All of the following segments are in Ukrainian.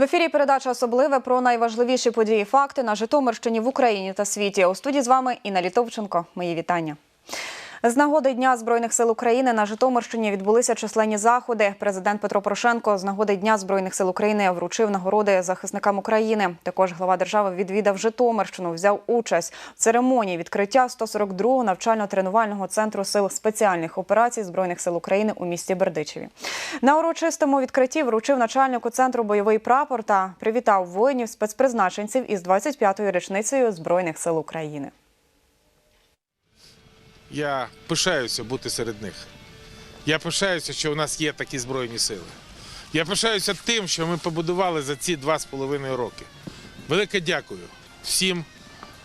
В ефірі передача особливе про найважливіші події, факти на Житомирщині в Україні та світі. У студії з вами Інна Літовченко. Мої вітання. З нагоди Дня Збройних сил України на Житомирщині відбулися численні заходи. Президент Петро Порошенко з нагоди Дня Збройних сил України вручив нагороди захисникам України. Також глава держави відвідав Житомирщину, взяв участь в церемонії відкриття 142-го навчально-тренувального центру сил спеціальних операцій Збройних сил України у місті Бердичеві. На урочистому відкритті вручив начальнику центру бойовий прапор та привітав воїнів спецпризначенців із 25-ю річницею Збройних сил України. Я пишаюся бути серед них. Я пишаюся, що у нас є такі збройні сили. Я пишаюся тим, що ми побудували за ці два з половиною роки. Велике дякую всім,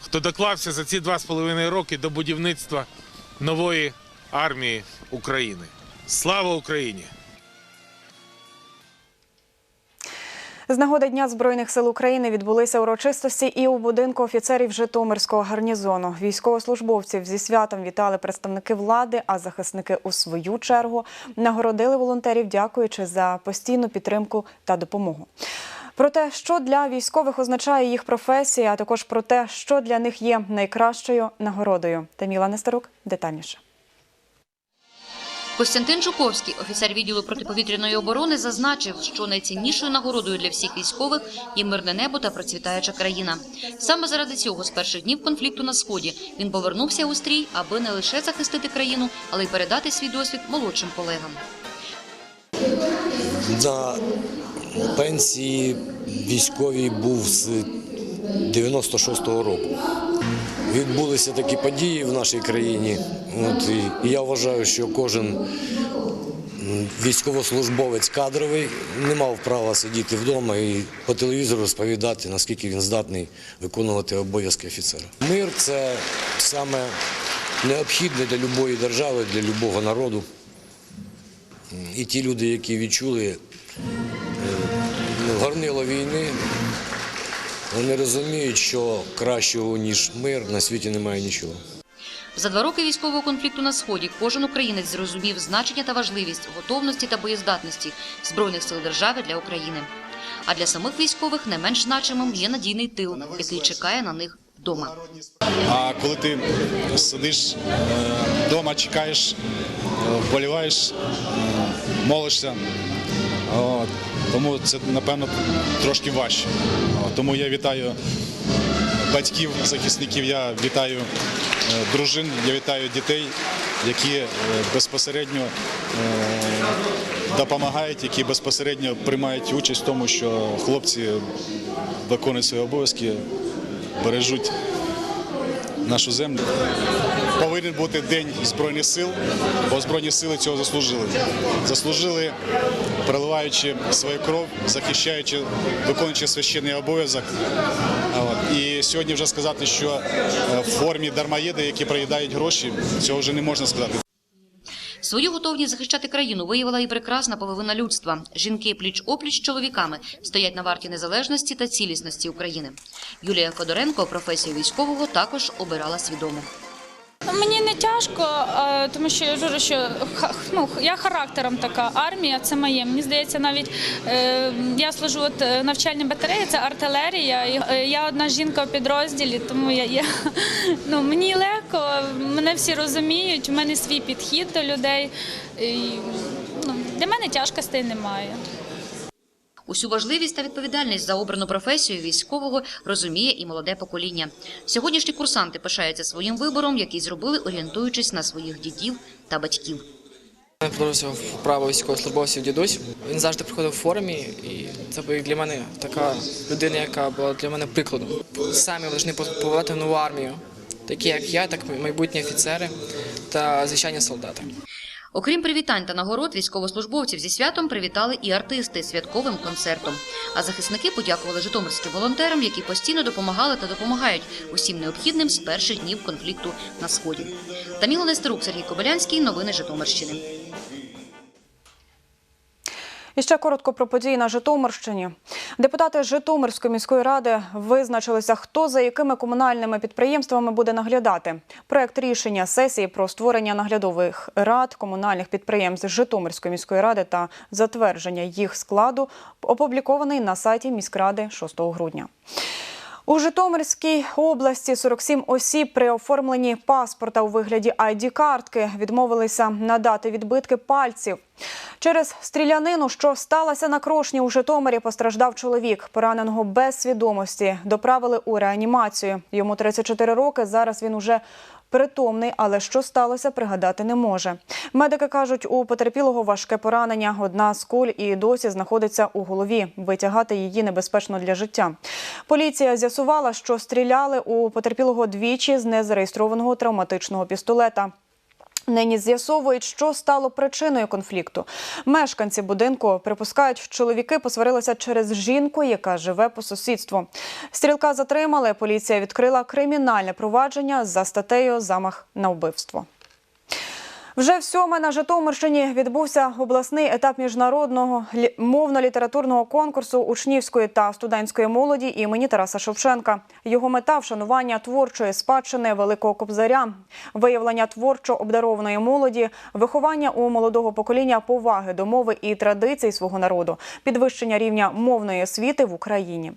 хто доклався за ці два з половиною роки до будівництва нової армії України. Слава Україні! З нагоди Дня Збройних сил України відбулися урочистості і у будинку офіцерів Житомирського гарнізону. Військовослужбовців зі святом вітали представники влади, а захисники у свою чергу нагородили волонтерів, дякуючи за постійну підтримку та допомогу. Про те, що для військових означає їх професія, а також про те, що для них є найкращою нагородою. Таміла Нестерук детальніше. Костянтин Жуковський, офіцер відділу протиповітряної оборони, зазначив, що найціннішою нагородою для всіх військових є мирне небо та процвітаюча країна. Саме заради цього з перших днів конфлікту на сході він повернувся у стрій, аби не лише захистити країну, але й передати свій досвід молодшим колегам. На пенсії військовій був з 96-го року. Відбулися такі події в нашій країні. От, і я вважаю, що кожен військовослужбовець кадровий не мав права сидіти вдома і по телевізору розповідати, наскільки він здатний виконувати обов'язки офіцера. Мир це саме необхідне для будь-якої держави, для будь-якого народу. І ті люди, які відчули е, ну, горнило війни, вони розуміють, що кращого, ніж мир, на світі немає нічого. За два роки військового конфлікту на сході кожен українець зрозумів значення та важливість готовності та боєздатності збройних сил держави для України. А для самих військових не менш значимим є надійний тил, який чекає на них вдома. А коли ти сидиш вдома, чекаєш, е, вболіваєш, е, молишся, от, тому це, напевно, трошки важче. Тому я вітаю батьків, захисників, я вітаю е, дружин, я вітаю дітей, які е, безпосередньо е, допомагають, які безпосередньо приймають участь в тому, що хлопці виконують свої обов'язки, бережуть нашу землю. Повинен бути День Збройних сил, бо Збройні сили цього заслужили. Заслужили, проливаючи свою кров, захищаючи, виконуючи священний обов'язок. І сьогодні вже сказати, що е, в формі дармоєди, які проїдають гроші, цього вже не можна сказати. Свою готовність захищати країну виявила і прекрасна половина людства. Жінки пліч-опліч з чоловіками стоять на варті незалежності та цілісності України. Юлія Федоренко професію військового також обирала свідомо. Мені не тяжко, е, тому що я кажу, що ну, я характером така. Армія це моє. Мені здається, навіть е, я служу от е, навчальні батареї, це артилерія. Я одна жінка у підрозділі, тому я, я ну, мені легко, мене всі розуміють, у мене свій підхід до людей. І, ну, для мене тяжкостей немає. Усю важливість та відповідальність за обрану професію військового розуміє і молоде покоління. Сьогоднішні курсанти пишаються своїм вибором, який зробили, орієнтуючись на своїх дідів та батьків. Я подивився в право військовослужбовців дідусь. Він завжди приходив в формі, і це був для мене така людина, яка була для мене прикладом. Самі повинні побувати в нову армію, такі як я, так майбутні офіцери та звичайні солдати. Окрім привітань та нагород, військовослужбовців зі святом привітали і артисти святковим концертом. А захисники подякували житомирським волонтерам, які постійно допомагали та допомагають усім необхідним з перших днів конфлікту на сході. Таміла Нестерук, Сергій Кобилянський. Новини Житомирщини. І ще коротко про події на Житомирщині. Депутати Житомирської міської ради визначилися, хто за якими комунальними підприємствами буде наглядати. Проект рішення сесії про створення наглядових рад комунальних підприємств Житомирської міської ради та затвердження їх складу опублікований на сайті міськради 6 грудня. У Житомирській області 47 осіб при оформленні паспорта у вигляді ID-картки відмовилися надати відбитки пальців. Через стрілянину, що сталося на крошні у Житомирі, постраждав чоловік. Пораненого без свідомості доправили у реанімацію. Йому 34 роки. Зараз він уже притомний, але що сталося, пригадати не може. Медики кажуть, у потерпілого важке поранення. Одна з куль і досі знаходиться у голові. Витягати її небезпечно для життя. Поліція з'ясувала, що стріляли у потерпілого двічі з незареєстрованого травматичного пістолета. Нині з'ясовують, що стало причиною конфлікту. Мешканці будинку припускають, чоловіки посварилися через жінку, яка живе по сусідству. Стрілка затримали. Поліція відкрила кримінальне провадження за статтею Замах на вбивство. Вже в сьоме на Житомирщині відбувся обласний етап міжнародного лі- мовно-літературного конкурсу учнівської та студентської молоді імені Тараса Шевченка. Його мета вшанування творчої спадщини Великого Кобзаря, виявлення творчо обдарованої молоді, виховання у молодого покоління поваги до мови і традицій свого народу, підвищення рівня мовної освіти в Україні.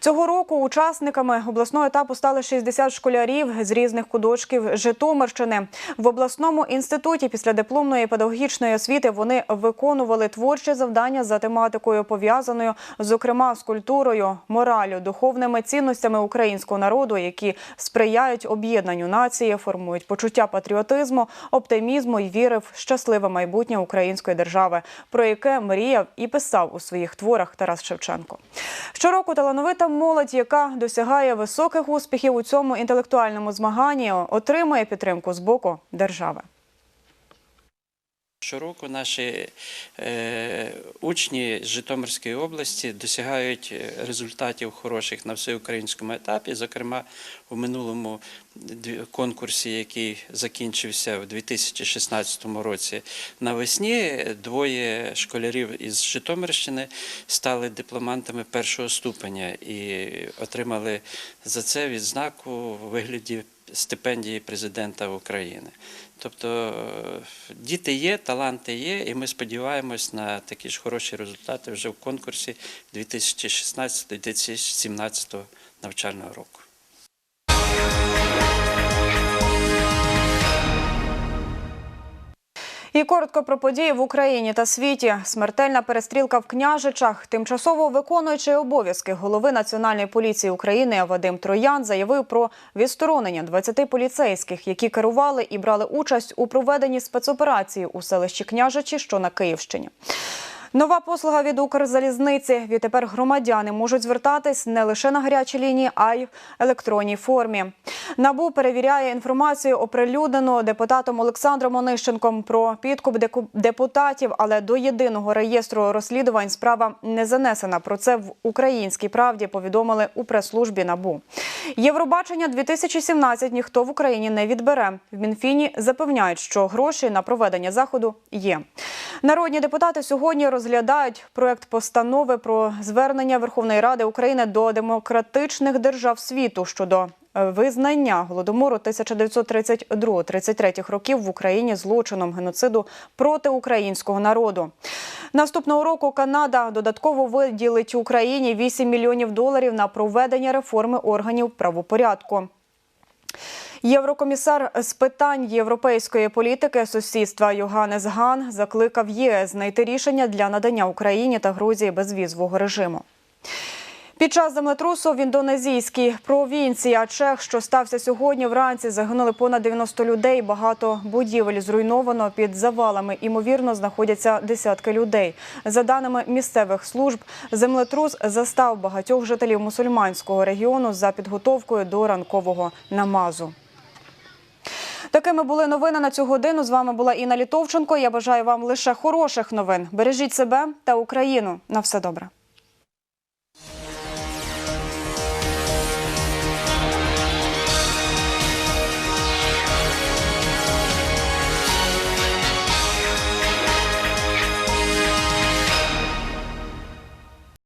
Цього року учасниками обласного етапу стали 60 школярів з різних куточків Житомирщини. В обласному інституті після дипломної педагогічної освіти вони виконували творчі завдання за тематикою, пов'язаною зокрема з культурою, моралю, духовними цінностями українського народу, які сприяють об'єднанню нації, формують почуття патріотизму, оптимізму і віри в щасливе майбутнє української держави, про яке мріяв і писав у своїх творах Тарас Шевченко. Щороку талановита молодь, яка досягає високих успіхів у цьому інтелектуальному змаганні, отримує підтримку з боку держави. Щороку наші е, учні з Житомирської області досягають е, результатів хороших на всеукраїнському етапі. Зокрема, у минулому конкурсі, який закінчився в 2016 році навесні, двоє школярів із Житомирщини стали дипломантами першого ступеня і отримали за це відзнаку у вигляді стипендії президента України. Тобто е, діти є, таланти є, і ми сподіваємось на такі ж хороші результати вже в конкурсі 2016-2017 навчального року. Коротко про події в Україні та світі. Смертельна перестрілка в княжичах. Тимчасово виконуючий обов'язки голови Національної поліції України Вадим Троян заявив про відсторонення 20 поліцейських, які керували і брали участь у проведенні спецоперації у селищі Княжичі, що на Київщині. Нова послуга від Укрзалізниці. Відтепер громадяни можуть звертатись не лише на гарячі лінії, а й в електронній формі. Набу перевіряє інформацію, оприлюднену депутатом Олександром Онищенком про підкуп депутатів, але до єдиного реєстру розслідувань справа не занесена. Про це в українській правді повідомили у прес-службі Набу. Євробачення 2017 ніхто в Україні не відбере. В Мінфіні запевняють, що гроші на проведення заходу є. Народні депутати сьогодні розглядають проект постанови про звернення Верховної Ради України до демократичних держав світу щодо е, визнання голодомору 1932-33 років в Україні злочином геноциду проти українського народу. Наступного року Канада додатково виділить Україні 8 мільйонів доларів на проведення реформи органів правопорядку. Єврокомісар з питань європейської політики сусідства Йоганнес Ган закликав ЄС знайти рішення для надання Україні та Грузії безвізового режиму. Під час землетрусу в індонезійській провінції Ачех, що стався сьогодні вранці, загинули понад 90 людей. Багато будівель зруйновано під завалами. Імовірно, знаходяться десятки людей. За даними місцевих служб, землетрус застав багатьох жителів мусульманського регіону за підготовкою до ранкового намазу. Такими були новини на цю годину. З вами була Інна Літовченко. Я бажаю вам лише хороших новин. Бережіть себе та Україну. На все добре.